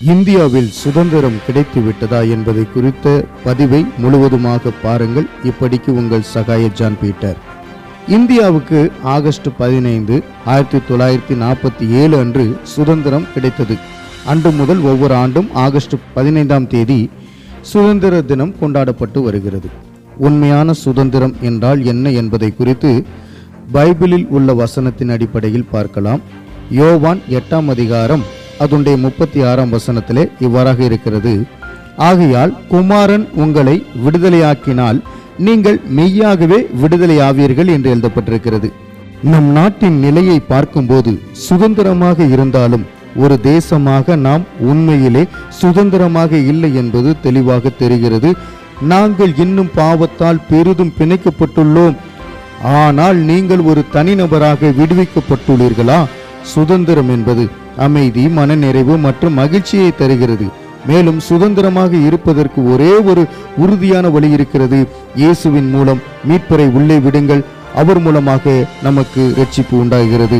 இந்தியாவில் சுதந்திரம் கிடைத்து விட்டதா என்பதை குறித்த பதிவை முழுவதுமாக பாருங்கள். இப்படிக்கு உங்கள் சகாய ஜான் பீட்டர். இந்தியாவுக்கு ஆகஸ்ட் பதினைந்து ஆயிரத்தி தொள்ளாயிரத்தி நாற்பத்தி ஏழு அன்று சுதந்திரம் கிடைத்தது. அன்று முதல் ஒவ்வொரு ஆண்டும் ஆகஸ்ட் பதினைந்தாம் தேதி சுதந்திர தினம் கொண்டாடப்பட்டு வருகிறது. உண்மையான சுதந்திரம் என்றால் என்ன என்பதை குறித்து பைபிளில் உள்ள வசனத்தின் அடிப்படையில் பார்க்கலாம். யோவான் எட்டாம் அதிகாரம் அதனுடைய முப்பத்தி ஆறாம் வசனத்திலே இவ்வாறாக இருக்கிறது. ஆகையால் குமாரன் உங்களை விடுதலையாக்கினால் நீங்கள் மெய்யாகவே விடுதலையாவீர்கள் என்று எழுதப்பட்டிருக்கிறது. நம் நாட்டின் நிலையை பார்க்கும்போது சுதந்திரமாக இருந்தாலும் ஒரு தேசமாக நாம் உண்மையிலே சுதந்திரமாக இல்லை என்பது தெளிவாக தெரிகிறது. நாங்கள் இன்னும் பாவத்தால் பெரிதும் பிணைக்கப்பட்டுள்ளோம். ஆனால் நீங்கள் ஒரு தனிநபராக விடுவிக்கப்பட்டுள்ளீர்களா? சுதந்திரம் என்பது அமைதி மனநிறைவு மற்றும் மகிழ்ச்சியை தருகிறது. மேலும் சுதந்திரமாக இருப்பதற்கு ஒரே ஒரு உறுதியான வழி இருக்கிறது. இயேசுவின் மூலம் மீட்பரை உள்ளே விடுங்கள். அவர் மூலமாக நமக்கு ரட்சிப்பு உண்டாகிறது.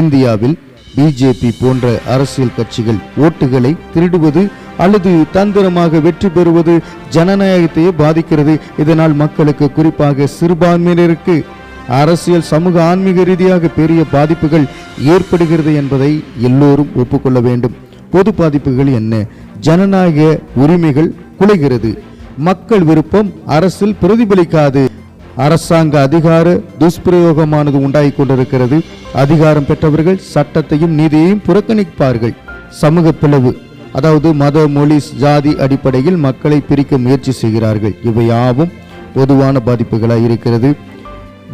இந்தியாவில் பிஜேபி போன்ற அரசியல் கட்சிகள் ஓட்டுகளை திருடுவது அல்லது தந்திரமாக வெற்றி பெறுவது ஜனநாயகத்தையே பாதிக்கிறது. இதனால் மக்களுக்கு குறிப்பாக சிறுபான்மையினருக்கு அரசியல் சமூக ஆன்மீக ரீதியாக பெரிய பாதிப்புகள் ஏற்படுகிறது என்பதை எல்லோரும் ஒப்புக்கொள்ள வேண்டும். பொது பாதிப்புகள் என்ன? ஜனநாயக உரிமைகள் குலைகிறது. மக்கள் விருப்பம் அரசில் பிரதிபலிக்காது. அரசாங்க அதிகார துஷ்பிரயோகமானது உண்டாகி கொண்டிருக்கிறது. அதிகாரம் பெற்றவர்கள் சட்டத்தையும் நீதியையும் புறக்கணிப்பார்கள். சமூக பிளவு அதாவது மத மொழி ஜாதி அடிப்படையில் மக்களை பிரிக்க முயற்சி செய்கிறார்கள். இவை யாவும் பொதுவான பாதிப்புகளாக இருக்கிறது.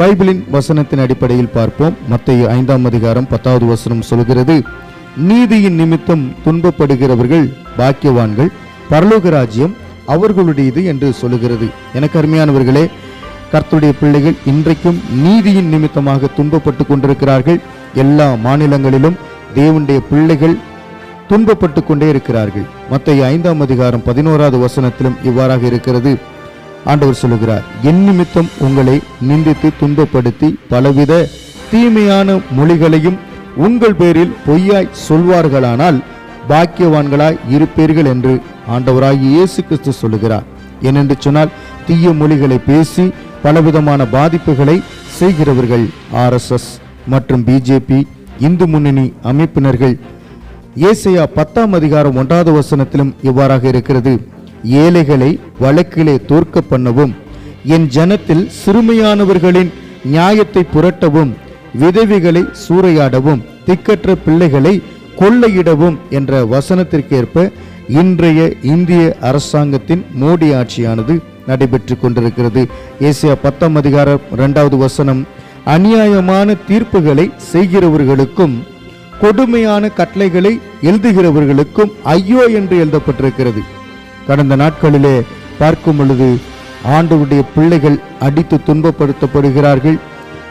பைபிளின் வசனத்தின் அடிப்படையில் பார்ப்போம். மத்திய ஐந்தாம் அதிகாரம் பத்தாவது வசனம் சொல்கிறது நீதியின் நிமித்தம் துன்பப்படுகிறவர்கள் பாக்கியவான்கள் பரலோக ராஜ்யம் அவர்களுடையது என்று சொல்லுகிறது. எனக்கு அருமையானவர்களே கர்த்துடைய பிள்ளைகள் இன்றைக்கும் நீதியின் நிமித்தமாக துன்பப்பட்டு கொண்டிருக்கிறார்கள். எல்லா மாநிலங்களிலும் தேவனுடைய பிள்ளைகள் துன்பப்பட்டு கொண்டே இருக்கிறார்கள். மத்திய ஐந்தாம் அதிகாரம் பதினோராவது வசனத்திலும் இவ்வாறாக இருக்கிறது ஆண்டவர் சொல்லுகிறார் என் நிமித்தம் உங்களை நிந்தித்து துன்பப்படுத்தி பலவித தீமையான மொழிகளையும் உங்கள் பேரில் பொய்யாய் சொல்வார்களானால் பாக்கியவான்களாய் இருப்பீர்கள் என்று ஆண்டவராகி இயேசு கிறிஸ்து சொல்லுகிறார். ஏனென்று சொன்னால் தீய மொழிகளை பேசி பலவிதமான பாதிப்புகளை செய்கிறவர்கள் ஆர்எஸ்எஸ் மற்றும் பிஜேபி இந்து முன்னணி அமைப்பினர்கள். ஏசையா பத்தாம் அதிகாரம் ஒன்றாவது வசனத்திலும் இவ்வாறாக இருக்கிறது. ஏழைகளை வழக்கிலே தோற்க பண்ணவும் என் ஜனத்தில் சிறுமையானவர்களின் நியாயத்தை புரட்டவும் விதவிகளை சூறையாடவும் திக்கற்ற பிள்ளைகளை கொள்ளையிடவும் என்ற வசனத்திற்கேற்ப இன்றைய இந்திய அரசாங்கத்தின் மோடி ஆட்சியானது நடைபெற்று கொண்டிருக்கிறது. ஏசியா பத்தாம் அதிகாரம் இரண்டாவது வசனம் அநியாயமான தீர்ப்புகளை செய்கிறவர்களுக்கும் கொடுமையான கட்டளைகளை எழுதுகிறவர்களுக்கும் ஐயோ என்று எழுதப்பட்டிருக்கிறது. கடந்த நாட்களிலே பார்க்கும் பொழுது ஆண்டவருடைய பிள்ளைகள் அடித்து துன்பப்படுத்தப்படுகிறார்கள்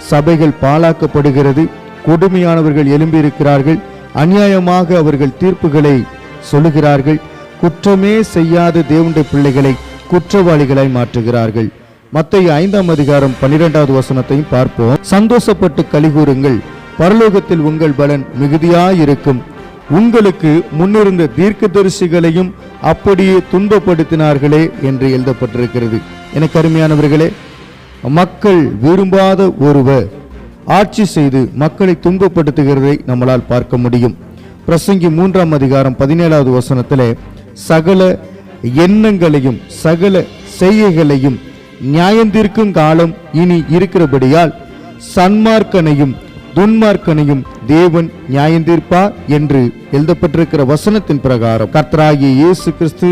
சபைகள் பாழாக்கப்படுகிறது கொடுமையானவர்கள் எழும்பியிருக்கிறார்கள் அநியாயமாக அவர்கள் தீர்ப்புகளை சொல்லுகிறார்கள் குற்றமே செய்யாத தேவனுடைய பிள்ளைகளை குற்றவாளிகளாய் மாற்றுகிறார்கள். மத்திய ஐந்தாம் அதிகாரம் பன்னிரெண்டாவது வசனத்தையும் பார்ப்போம். சந்தோஷப்பட்டு கலிகூறுங்கள் பரலோகத்தில் உங்கள் பலன் மிகுதியாயிருக்கும். உங்களுக்கு முன்னிருந்த தீர்க்கதரிசிகளையும் அப்படியே துன்பப்படுத்தினார்களே என்று எழுதப்பட்டிருக்கிறது. எனக்கு அருமையானவர்களே மக்கள் விரும்பாத ஒருவர் ஆட்சி செய்து மக்களை துன்பப்படுத்துகிறதை நம்மளால் பார்க்க முடியும். பிரசங்கி மூன்றாம் அதிகாரம் பதினேழாவது வசனத்தில் சகல எண்ணங்களையும் சகல செய்கைகளையும் நியாயந்திருக்கும் காலம் இனி இருக்கிறபடியால் சன்மார்க்கனையும் துன்மார்க்கனையும் தேவன் நியாயந்தீர்ப்பார் என்று எழுதப்பட்டிருக்கிற வசனத்தின் பிரகாரம். கர்த்தராகிய இயேசு கிறிஸ்து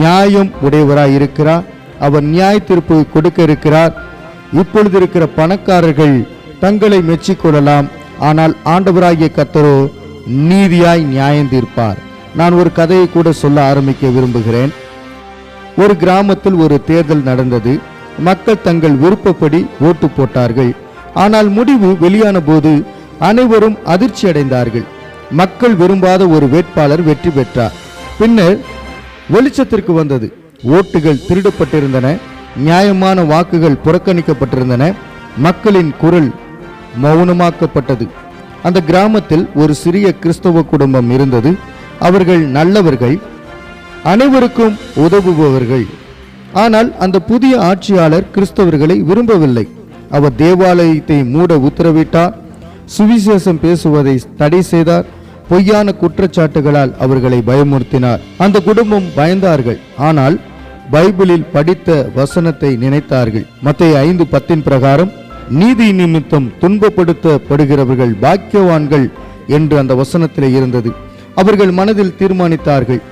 நியாயம் உடையவராய் இருக்கிறார் அவர் நியாய தீர்ப்பு கொடுக்க இருக்கிறார். இப்பொழுது இருக்கிற பணக்காரர்கள் தங்களை மெச்சிக்கொள்ளலாம். ஆனால் ஆண்டவராகிய கத்தரோ நீதியாய் நியாயம் தீர்ப்பார் நான் ஒரு கதையை கூட சொல்ல ஆரம்பிக்க விரும்புகிறேன். ஒரு கிராமத்தில் ஒரு தேர்தல் நடந்தது. மக்கள் தங்கள் விருப்பப்படி ஓட்டு போட்டார்கள். ஆனால் முடிவு வெளியான போது அனைவரும் அதிர்ச்சி அடைந்தார்கள். மக்கள் விரும்பாத ஒரு வேட்பாளர் வெற்றி பெற்றார். பின்னர் வெளிச்சத்திற்கு வந்தது. ஓட்டுகள் திருடப்பட்டிருந்தன. நியாயமான வாக்குகள் புறக்கணிக்கப்பட்டிருந்தன. மக்களின் குரல் மௌனமாக்கப்பட்டது. அந்த கிராமத்தில் ஒரு சிறிய கிறிஸ்தவ குடும்பம் இருந்தது. அவர்கள் நல்லவர்கள் அனைவருக்கும் உதவுபவர்கள். ஆனால் அந்த புதிய ஆட்சியாளர் கிறிஸ்தவர்களை விரும்பவில்லை. அவர் தேவாலயத்தை மூட உத்தரவிட்டார் சுவிசேஷம் பேசுவதை தடை செய்தார் பொய்யான குற்றச்சாட்டுகளால் அவர்களை பயமுறுத்தினார். அந்த குடும்பம் பயந்தார்கள் ஆனால் பைபிளில் படித்த வசனத்தை நினைத்தார்கள். மத்திய ஐந்து பத்தின் பிரகாரம் நீதி நிமித்தம் துன்பப்படுத்தப்படுகிறவர்கள் பாக்கியவான்கள் என்று அந்த வசனத்திலே இருந்தது. அவர்கள் மனதில் தீர்மானித்தார்கள்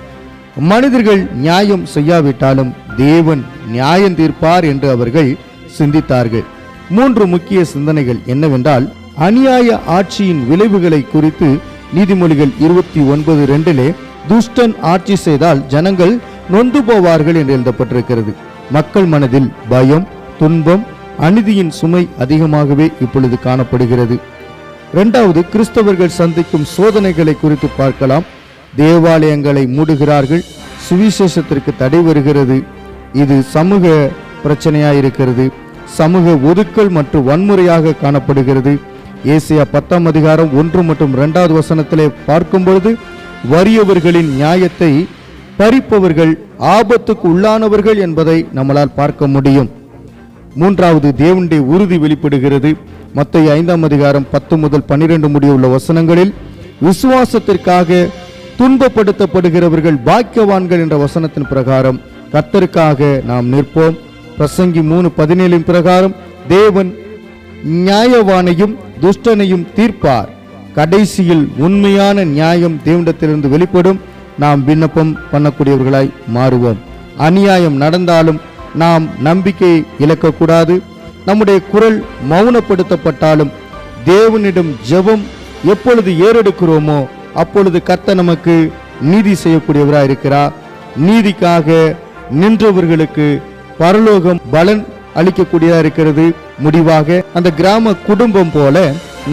மனிதர்கள் நியாயம் செய்யாவிட்டாலும் தேவன் நியாயம் தீர்ப்பார் என்று அவர்கள் சிந்தித்தார்கள். மூன்று முக்கிய சிந்தனைகள் என்னவென்றால் அநியாய ஆட்சியின் விளைவுகளை குறித்து நீதிமொழிகள் இருபத்தி ஒன்பது ரெண்டிலே துஷ்டன் ஆட்சி செய்தால் ஜனங்கள் நொந்து போவார்கள் என்று எழுதப்பட்டிருக்கிறது. மக்கள் மனதில் பயம் துன்பம் அநீதியின் சுமை அதிகமாகவே இப்பொழுது காணப்படுகிறது. இரண்டாவது கிறிஸ்தவர்கள் சந்திக்கும் சோதனைகளை குறித்து பார்க்கலாம். தேவாலயங்களை மூடுகிறார்கள் சுவிசேஷத்திற்கு தடை வருகிறது. இது சமூக பிரச்சனையாக இருக்கிறது சமூக ஒதுக்கல் மற்றும் வன்முறையாக காணப்படுகிறது. ஏசியா பத்தாம் அதிகாரம் ஒன்று மற்றும் இரண்டாவது வசனத்திலே பார்க்கும் பொழுது வறியவர்களின் நியாயத்தை பறிப்பவர்கள் ஆபத்துக்கு உள்ளானவர்கள் என்பதை நம்மளால் பார்க்க முடியும். மூன்றாவது தேவனுடைய உறுதி வெளிப்படுகிறது. மத்திய ஐந்தாம் அதிகாரம் பத்து முதல் பன்னிரண்டு முடிய உள்ள வசனங்களில் விசுவாசத்திற்காக துன்பப்படுத்தப்படுகிறவர்கள் பாக்கியவான்கள் என்ற வசனத்தின் பிரகாரம் கத்தருக்காக நாம் நிற்போம். பிரசங்கி மூணு பதினேழின் பிரகாரம் தேவன் நியாயவானையும் துஷ்டனையும் தீர்ப்பார். கடைசியில் உண்மையான நியாயம் தேவனிடத்திலிருந்து வெளிப்படும். நாம் விண்ணப்பம் பண்ணக்கூடியவர்களாய் மாறுவோம். அநியாயம் நடந்தாலும் நாம் நம்பிக்கை இழக்கக்கூடாது. நம்முடைய குரல் மௌனப்படுத்தப்பட்டாலும் தேவனிடம் ஜெபம் எப்பொழுது ஏறெடுக்கிறோமோ அப்பொழுது கர்த்தர் நமக்கு நீதி செய்யக்கூடியவராய் இருக்கிறார் நீதிக்காக நின்றவர்களுக்கு பரலோகம் பலன் அளிக்கக்கூடியதா இருக்கிறது. முடிவாக அந்த கிராம குடும்பம் போல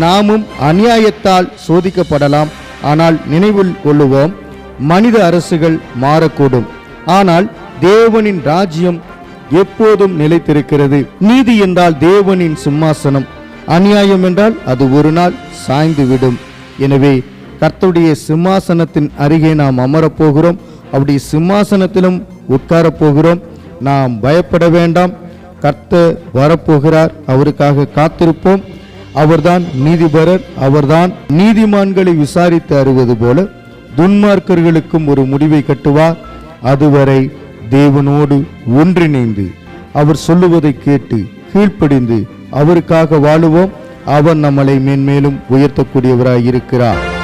நாமும் அநியாயத்தால் சோதிக்கப்படலாம். ஆனால் நினைவில் கொள்ளுவோம் மனித அரசுகள் மாறக்கூடும். ஆனால் தேவனின் ராஜ்யம் எப்போதும் நிலைத்திருக்கிறது. நீதி என்றால் தேவனின் சிம்மாசனம். அநியாயம் என்றால் அது ஒரு நாள் சாய்ந்துவிடும். எனவே கர்த்தருடைய சிம்மாசனத்தின் அருகே நாம் அமரப் போகிறோம். அப்படி சிம்மாசனத்திலும் உட்காரப் போகிறோம். நாம் பயப்பட வேண்டாம். கர்த்தர் வரப்போகிறார். அவருக்காக காத்திருப்போம். அவர்தான் நீதிபரர். அவர்தான் நீதிமான்களை விசாரித்து அறிவது போல துன்மார்க்கர்களுக்கும் ஒரு முடிவை கட்டுவார். அதுவரை தேவனோடு ஒன்றிணைந்து அவர் சொல்லுவதை கேட்டு கீழ்ப்படிந்து அவருக்காக வாழுவோம். அவர் நம்மளை மேன்மேலும் உயர்த்தக்கூடியவராய் இருக்கிறார்